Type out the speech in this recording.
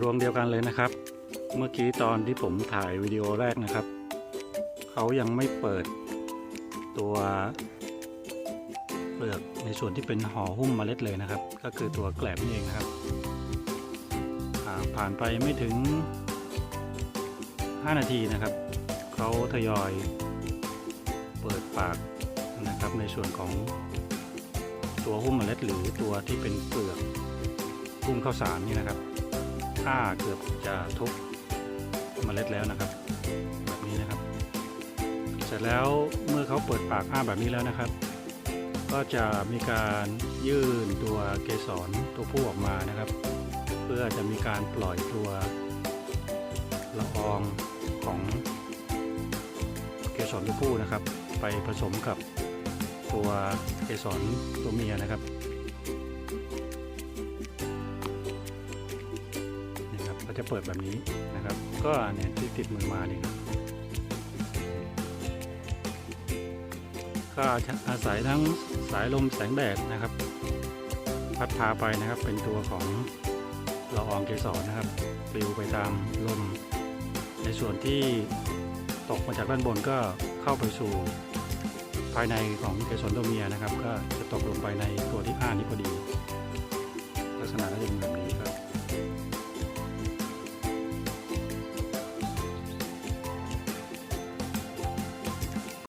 รวงเดียวกันเลยนะครับ เมื่อกี้ตอนที่ผมถ่ายวิดีโอแรกนะครับ เขายังไม่เปิดตัวเปลือกในส่วนที่เป็นห่อหุ้มเมล็ดเลยนะครับ ก็คือตัวแกลบนี่เองนะครับ ผ่านไปไม่ถึง 5 นาทีนะครับ เขาทยอยเปิดปากนะครับในส่วนของตัวหุ้มเมล็ดหรือตัวที่เป็นเปลือกหุ้มข้าวสารนี่นะครับ ถ้าเกือบจะทุบเมล็ดแล้วนะครับ แบบนี้นะครับ เสร็จแล้วเมื่อเขาเปิดปากอ้าแบบนี้แล้วนะครับ ก็จะมีการยื่นตัวเกสรตัวผู้ออกมานะครับ เพื่อจะมีการปล่อยตัวละอองของเกสรตัวผู้นะครับ ไปผสมกับตัวเกสรตัวเมียนะครับ นี่ครับก็จะเปิดแบบนี้นะครับ ก็เนี่ยที่ติดมือมานี่ครับก็อาศัยทั้งสายลมแสงแดดนะครับ พัดพาไปนะครับเป็นตัวของละอองเกสรนะครับปลิวไปตามลม ในส่วนที่ตกมาจากด้านบนก็เข้าไปสู่ภายในของเกสรตัวเมียนะครับ ก็จะตกลงไปในตัวที่อ้านี้พอดี